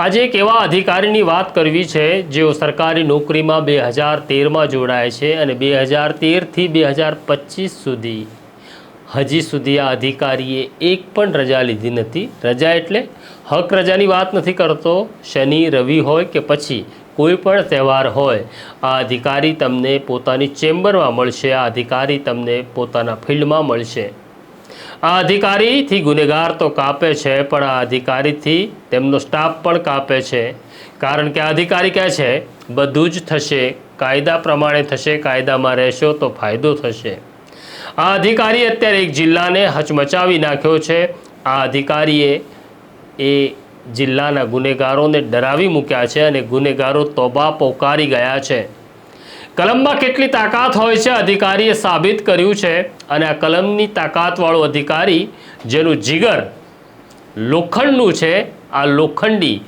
આજે એક એવા અધિકારીની વાત કરવી છે, જેઓ સરકારી નોકરીમાં બે હજાર તેરમાં જોડાય છે અને બે હજાર તેરથી બે હજાર પચીસ સુધી. હજી સુધી આ અધિકારીએ એક પણ રજા લીધી નથી. રજા એટલે હક રજાની વાત નથી કરતો. શનિ, રવિ હોય કે પછી કોઈ પણ તહેવાર હોય, આ અધિકારી તમને પોતાની ચેમ્બરમાં મળશે, આ અધિકારી તમને પોતાના ફિલ્ડમાં મળશે. આ અધિકારીથી ગુનેગાર તો કાપે છે, પણ આ અધિકારીથી તેમનો સ્ટાફ પણ કાપે છે. કારણ કે આ અધિકારી કહે છે, બધું જ થશે. કાયદા પ્રમાણે થશે. કાયદામાં રહેશો તો ફાયદો થશે. આ અધિકારી અત્યારે એક જિલ્લાને હચમચાવી નાખ્યો છે. આ અધિકારીએ એ જિલ્લાના ગુનેગારોને ડરાવી મૂક્યા છે અને ગુનેગારો તોબા પોકારી ગયા છે. કલમમાં કેટલી તાકાત હોય છે, અધિકારીએ સાબિત કર્યું છે. અને આ કલમની તાકાતવાળો અધિકારી, જેનું જીગર લોખંડનું છે, આ લોખંડી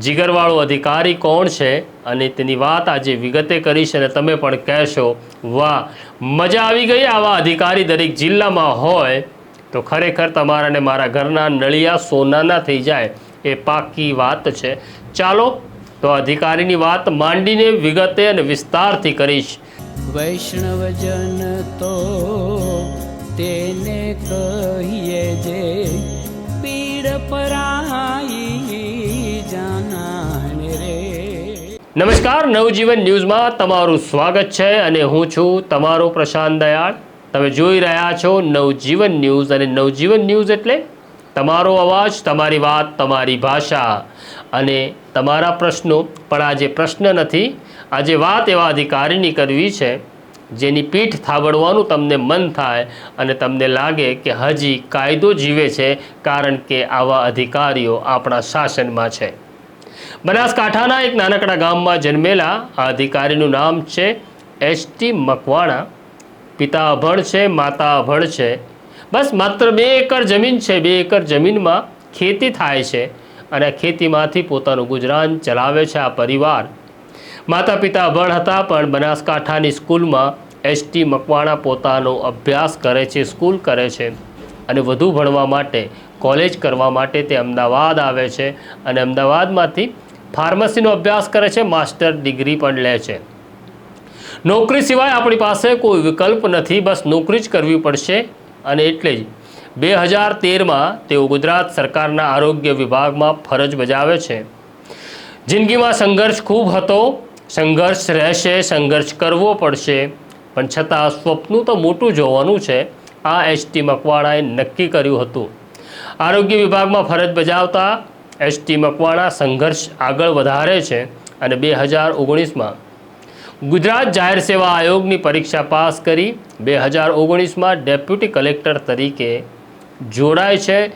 જીગરવાળો અધિકારી કોણ છે? અને તેની વાત આજે વિગતે કરીશ અને તમે પણ કહેશો, વાહ, મજા આવી ગઈ આવા અધિકારી દરેક જિલ્લામાં હોય. તો ખરેખર તમારા અને મારા ઘરના નળિયા સોનાના થઈ જાય, એ પાકી વાત છે. ચાલો તો અધિકારીની વાત માંડીને વિગતે અને વિસ્તારથી કરીશ. વૈષ્ણવજન તો તેને કહીએ જે પીડ પરાઈ જાનાને રે. નમસ્કાર નવજીવન ન્યૂઝમાં તમારું સ્વાગત છે અને હું છું તમારો પ્રશાંત દયાળ. તમે જોઈ રહ્યા છો નવજીવન ન્યૂઝ અને નવજીવન ન્યૂઝ એટલે તમારો અવાજ, તમારી વાત, તમારી ભાષા અને તમારા પ્રશ્નો. પણ આજે પ્રશ્ન નથી આજે વાત એવા અધિકારીની કરવી છે, જેની પીઠ થાબડવાનું તમને મન થાય અને તમને લાગે કે હજી કાયદો જીવે છે, કારણ કે આવા અધિકારીઓ આપણા શાસનમાં છે. બનાસકાંઠાના એક નાનકડા ગામમાં જન્મેલા આ અધિકારીનું નામ છે, એસ ટી મકવાણા. પિતા અભણ છે, માતા અભણ છે. બસ માત્ર બે એકર જમીન છે. બે એકર જમીનમાં ખેતી થાય છે અને ખેતીમાંથી પોતાનું ગુજરાન ચલાવે છે આ પરિવાર. માતા પિતા અભણ હતા પણ બનાસકાંઠાની સ્કૂલમાં એસટી મકવાણા પોતાનો અભ્યાસ કરે છે, સ્કૂલ કરે છે અને વધુ ભણવા માટે, કોલેજ કરવા માટે તે અમદાવાદ આવે છે અને અમદાવાદમાંથી ફાર્મસીનો અભ્યાસ કરે છે, માસ્ટર ડિગ્રી પણ લે છે. નોકરી સિવાય આપણી પાસે કોઈ વિકલ્પ નથી. બસ નોકરી જ કરવી પડશે. અને એટલે જ બે હજાર તેરમાં તેઓ ગુજરાત સરકારના આરોગ્ય વિભાગમાં ફરજ બજાવે છે. જિંદગીમાં સંઘર્ષ ખૂબ હતો. સંઘર્ષ રહેશે, સંઘર્ષ કરવો પડશે. પણ છતાં સ્વપ્નું તો મોટું જોવાનું છે. આ એસટી મકવાણાએ નક્કી કર્યું હતું. આરોગ્ય વિભાગમાં ફરજ બજાવતા એસટી મકવાણા સંઘર્ષ આગળ વધારે છે. અને બે હજાર ઓગણીસમાં ગુજરાત જાહેર સેવા આયોગની પરીક્ષા પાસ કરી બે હજાર ઓગણીસમાં ડેપ્યુટી કલેક્ટર તરીકે જોડાય છે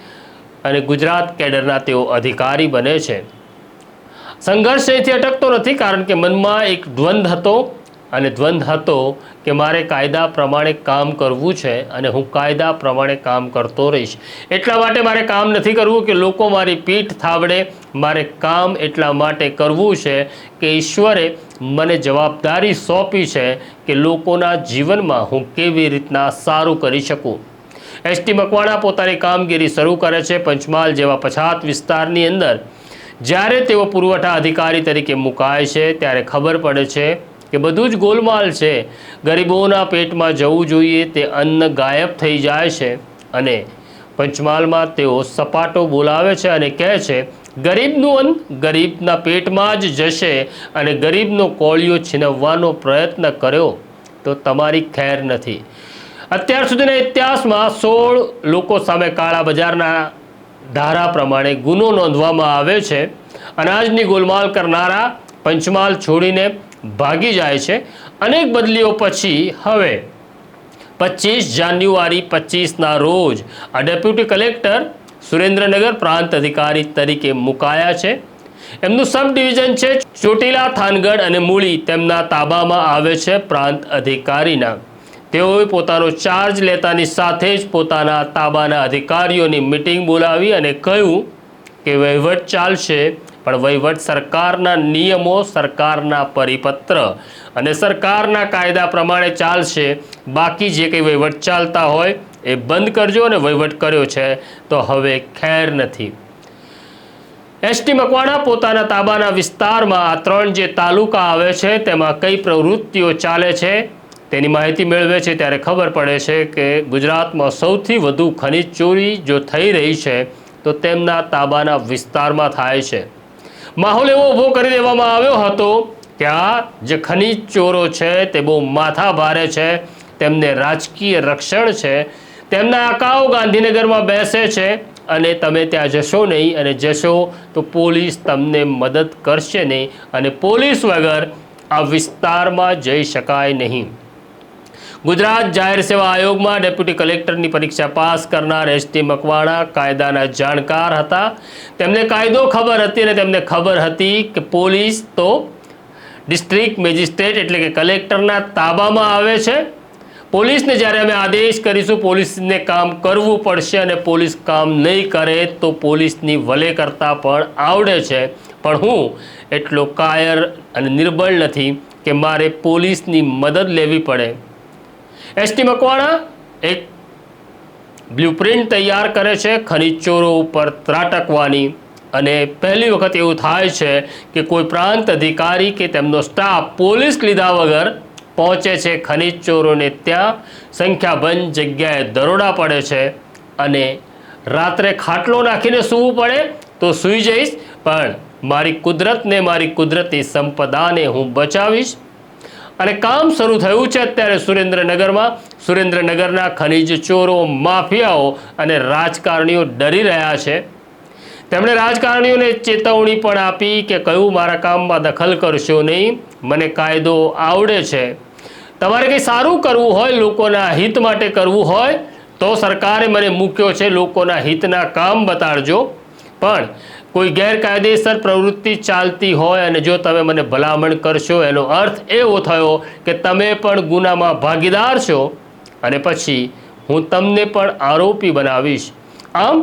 અને ગુજરાત કેડરના તેઓ અધિકારી બને છે. સંઘર્ષ અહીંથી અટકતો નથી કારણ કે મનમાં એક દ્વંદ્વ હતો. અને દ્વંદ હતો કે મારે કાયદા પ્રમાણે કામ કરવું છે અને હું કાયદા પ્રમાણે કામ કરતો રહીશ. એટલા માટે મારે કામ નથી કરવું કે લોકો મારી પીઠ થાવડે મારે કામ એટલા માટે કરવું છે કે ઈશ્વરે મને જવાબદારી સોંપી છે કે લોકોના જીવનમાં હું કેવી રીતના સારું કરી શકું. એસટી મકવાણા પોતાની કામગીરી શરૂ કરે છે પંચમહાલ જેવા પછાત વિસ્તારની અંદર. જ્યારે તેઓ પુરવઠા અધિકારી તરીકે મુકાય છે ત્યારે ખબર પડે છે કે બધું જ ગોલમાલ છે. ગરીબોના પેટમાં જવું જોઈએ તે અન્ન ગાયબ થઈ જાય છે અને પંચમહાલમાં તેઓ સપાટો બોલાવે છે અને કહે છે, ગરીબનું અન્ન ગરીબના પેટમાં જ જશે અને ગરીબનો કોળિયો છીનવવાનો પ્રયત્ન કર્યો તો તમારી ખેર નથી. અત્યાર સુધીના ઇતિહાસમાં સોળ લોકો સામે કાળા બજારના ધારા પ્રમાણે ગુનો નોંધવામાં આવે છે. અનાજની ગોલમાલ કરનારા પંચમહાલ છોડીને ભાગી જાય છે. અનેક બદલીઓ પછી હવે પચીસ જાન્યુઆરી પચીસના રોજ આ ડેપ્યુટી કલેક્ટર સુરેન્દ્રનગર પ્રાંત અધિકારી તરીકે મુકાયા છે. એમનું સબ ડિવિઝન છે ચોટીલા, થાનગઢ અને મૂળી તેમના તાબામાં આવે છે પ્રાંત અધિકારીના. તેઓએ પોતાનો ચાર્જ લેતાની સાથે જ પોતાના તાબાના અધિકારીઓની મિટિંગ બોલાવી અને કહ્યું કે વહીવટ ચાલશે. પણ વહીવટ સરકારના નિયમો, સરકારના પરિપત્ર અને સરકારના કાયદા પ્રમાણે ચાલશે. બાકી જે કંઈ વહીવટ ચાલતા હોય એ બંધ કરજો અને વહીવટ કર્યો છે તો હવે ખેર નથી. એસટી મકવાણા પોતાના તાબાના વિસ્તારમાં આ ત્રણ જે તાલુકા આવે છે તેમાં કઈ પ્રવૃત્તિઓ ચાલે છે તેની માહિતી મેળવે છે ત્યારે ખબર પડે છે કે ગુજરાતમાં સૌથી વધુ ખનિજ ચોરી જો થઈ રહી છે તો તેમના તાબાના વિસ્તારમાં થાય છે. માહોલ એવો ઊભો કરી દેવામાં આવ્યો હતો કે આ જે ખનિજ ચોરો છે તે બહુ માથા ભારે છે, તેમને રાજકીય રક્ષણ છે, તેમના આકાઓ ગાંધીનગરમાં બેસે છે અને તમે ત્યાં જશો નહીં અને જશો તો પોલીસ તમને મદદ કરશે નહીં અને પોલીસ વગર આ વિસ્તારમાં જઈ શકાય નહીં. ગુજરાત જાહેર સેવા આયોગમાં ડેપ્યુટી કલેક્ટરની પરીક્ષા પાસ કરનાર એસટી મકવાણા કાયદાના જાણકાર હતા. તેમને કાયદો ખબર હતી અને તેમને ખબર હતી કે પોલીસ તો ડિસ્ટ્રિક્ટ મેજિસ્ટ્રેટ એટલે કે કલેક્ટરના તાબામાં આવે છે. પોલીસને જ્યારે અમે આદેશ કરીશું પોલીસને કામ કરવું પડશે અને પોલીસ કામ નહીં કરે તો પોલીસની વલે કરતાં પણ આવડે છે. પણ હું એટલો કાયર અને નિર્બળ નથી કે મારે પોલીસની મદદ લેવી પડે. એસટી મકવાણા, એક બ્લુપ્રિન્ટ તૈયાર કરે છે ખનીજ ચોરો ઉપર ત્રાટકવાની. અને પહેલી વખત એવું થાય છે કે કોઈ પ્રાંત અધિકારી કે તેમનો સ્ટાફ પોલીસ લીધા વગર પહોંચે છે ખનીજ ચોરોને ત્યાં. સંખ્યાબંધ જગ્યાએ દરોડા પડે છે અને રાત્રે ખાટલો નાખીને સૂવું પડે તો સૂઈ જઈશ. પણ મારી કુદરતને મારી કુદરતી સંપદાને હું બચાવીશ. અને કામ શરૂ થયું છે અત્યારે સુરેન્દ્રનગરમાં. સુરેન્દ્રનગરના ખનિજ ચોરો, માફિયાઓ અને રાજકારણીઓ ડરી રહ્યા છે. તેમણે રાજકારણીઓને ચેતવણી પણ આપી કે કયું મારા કામમાં દખલ કરશો નહીં. મને કાયદો આવડે છે. તમારે કંઈ સારું કરવું હોય, લોકોના હિત માટે કરવું હોય, તો સરકારે મને મૂક્યો છે. લોકોના હિતના કામ બતાડજો. પણ કોઈ ગેરકાયદેસર પ્રવૃત્તિ ચાલતી હોય અને જો તમે મને ભલામણ કરશો, એનો અર્થ એવો થયો કે તમે પણ ગુનામાં ભાગીદાર છો અને પછી હું તમને પણ આરોપી બનાવીશ. આમ,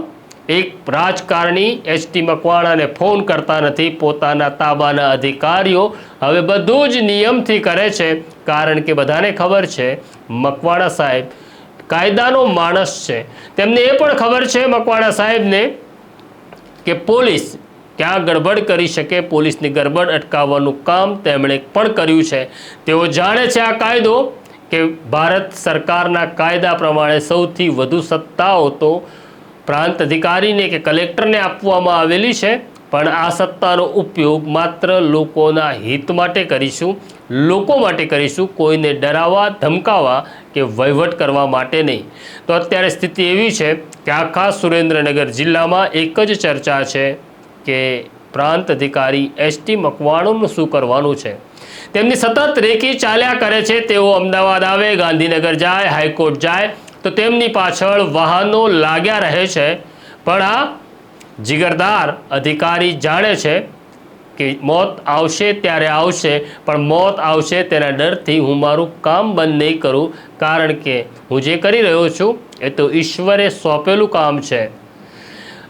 એક રાજકારણી એસટી મકવાણાને ફોન કરતા નથી, પોતાના તાબાના અધિકારીઓ હવે બધું જ નિયમથી કરે છે, કારણ કે બધાને ખબર છે, મકવાણા સાહેબ કાયદાનો માણસ છે. તેમને એ પણ ખબર છે મકવાણા સાહેબને કે પોલીસ ક્યાં ગડબડ કરી શકે, પોલીસની ગડબડ અટકાવવાનું કામ તેમણે પણ કર્યું છે. તેઓ જાણે છે આ કાયદો કે ભારત સરકારના કાયદા પ્રમાણે સૌથી વધુ સત્તાઓ તો પ્રાંત અધિકારીને કે કલેક્ટરને આપવામાં આવેલી છે. પણ આ સત્તાનો ઉપયોગ માત્ર લોકોના હિત માટે કરીશું, લોકો માટે કરીશું, કોઈને ડરાવવા, ધમકાવવા કે વહીવટ કરવા માટે નહીં. તો અત્યારે સ્થિતિ એવી છે કે આખા સુરેન્દ્રનગર જિલ્લામાં એક જ ચર્ચા છે કે પ્રાંત અધિકારી એસટી મકવાણોનું શું કરવાનું છે. તેમની સતત રેકી ચાલ્યા કરે છે, તેઓ અમદાવાદ આવે, ગાંધીનગર જાય, હાઈકોર્ટ જાય, તો તેમની પાછળ વાહનો લાગ્યા રહે છે. પણ આ જીગરદાર અધિકારી જાણે છે કે મોત આવશે ત્યારે આવશે, પણ મોત આવશે તેના ડરથી હું મારું કામ બંધ નહીં કરું, કારણ કે હું જે કરી રહ્યો છું એ તો ઈશ્વરે સોંપેલું કામ છે.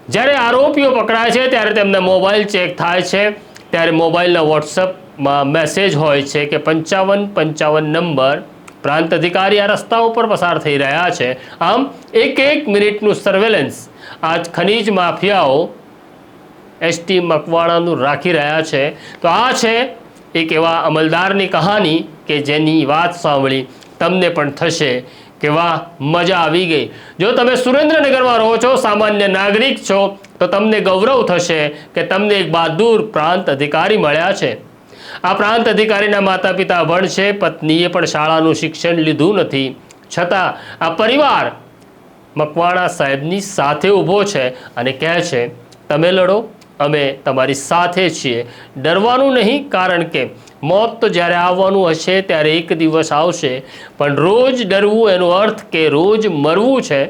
જ્યારે આરોપીઓ પકડાય છે ત્યારે તેમને મોબાઈલ ચેક થાય છે. ત્યારે મોબાઈલના વોટ્સઅપમાં મેસેજ હોય છે કે પંચાવન પંચાવન નંબર પ્રાંત અધિકારી આ રસ્તા ઉપર પસાર થઈ રહ્યા છે. આમ, એક એક મિનિટનું સર્વેલન્સ આ ખનીજ માફિયાઓ એસટી મકવાણાનું રાખી રહ્યા છે. તો આ છે એક એવા અમલદારની કહાની કે જેની વાત સાંભળી તમને પણ થશે કે વાહ, મજા આવી ગઈ. જો તમે સુરેન્દ્રનગરમાં રહો છો, સામાન્ય નાગરિક છો, તો તમને ગૌરવ થશે કે તમને એક બહાદુર પ્રાંત અધિકારી મળ્યા છે. આ પ્રાંત અધિકારીના માતા પિતા છે. પત્નીએ પણ શાળાનું શિક્ષણ લીધું નથી. છતાં આ પરિવાર મકવાણા સાહેબની સાથે ઊભો છે અને કહે છે, તમે લડો, અમે તમારી સાથે છીએ. ડરવાનું નહીં, કારણ કે મોત તો જ્યારે આવવાનું હશે ત્યારે એક દિવસ આવશે. પણ રોજ ડરવું એનો અર્થ કે રોજ મરવું છે.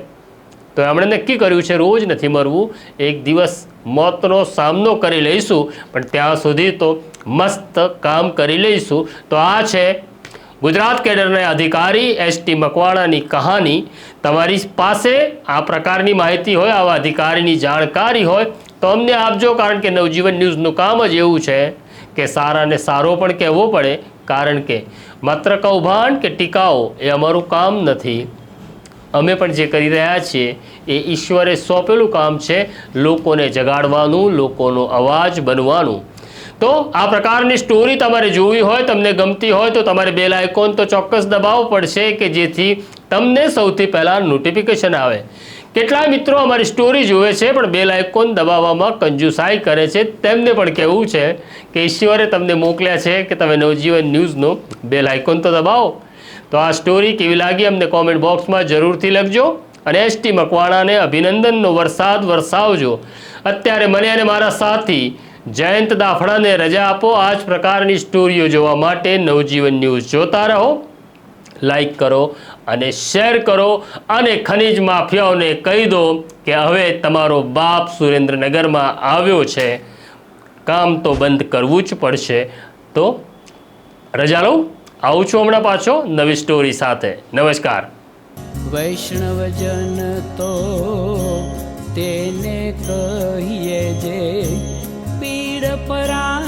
તો એમણે નક્કી કર્યું છે, રોજ નથી મરવું. એક દિવસ મોતનો સામનો કરી લઈશું. પણ ત્યાં સુધી તો મસ્ત કામ કરી લઈશું. તો આ છે ગુજરાત કેડરના અધિકારી એસટી મકવાણાની કહાની. તમારી પાસે આ પ્રકારની માહિતી હોય, આવા અધિકારીની જાણકારી હોય, તો અમને આપજો, કારણ કે નવજીવન ન્યૂઝનું કામ જ એવું છે કે સારાને સારો પણ કહેવો પડે, કારણ કે માત્ર કૌભાંડ કે ટીકાઓ એ અમારું કામ નથી. અમે પણ જે કરી રહ્યા છીએ એ ઈશ્વરે સોંપેલું કામ છે, લોકોને જગાડવાનું, લોકોનો અવાજ બનવાનું. તો આ પ્રકારની સ્ટોરી તમારે જોવી હોય, તમને ગમતી હોય, તો તમારે બેલ આઇકોન તો ચોક્કસ દબાવવું પડશે કે જેથી તમને સૌથી પહેલાં નોટિફિકેશન આવે. કેટલાય મિત્રો અમારી સ્ટોરી જુએ છે, પણ બેલ આઇકોન દબાવવામાં કંજુસાઈ કરે છે. તેમને પણ કહેવું છે કે ઈશ્વરે તમને મોકલ્યા છે કે તમે નવજીવન ન્યૂઝનો બેલ આઇકોન તો દબાવો. તો આ સ્ટોરી કેવી લાગી અમને કોમેન્ટ બોક્સમાં જરૂરથી લખજો અને એસટી મકવાણાને અભિનંદનનો વરસાદ વરસાવજો. અત્યારે મને અને મારા સાથી જયંત દાફડાને રજા આપો. આ જ પ્રકારની સ્ટોરીઓ જોવા માટે નવજીવન ન્યૂઝ જોતા રહો. લાઈક કરો અને શેર કરો અને ખનિજ માફિયાઓને કહી દો કે હવે તમારો બાપ સુરેન્દ્રનગરમાં આવ્યો છે. કામ તો બંધ કરવું જ પડશે. તો રજા લઉં? આવું છું હમણાં પાછો નવી સ્ટોરી સાથે. નમસ્કાર. વૈષ્ણવજન તો તેને કહીએ જે निरपरा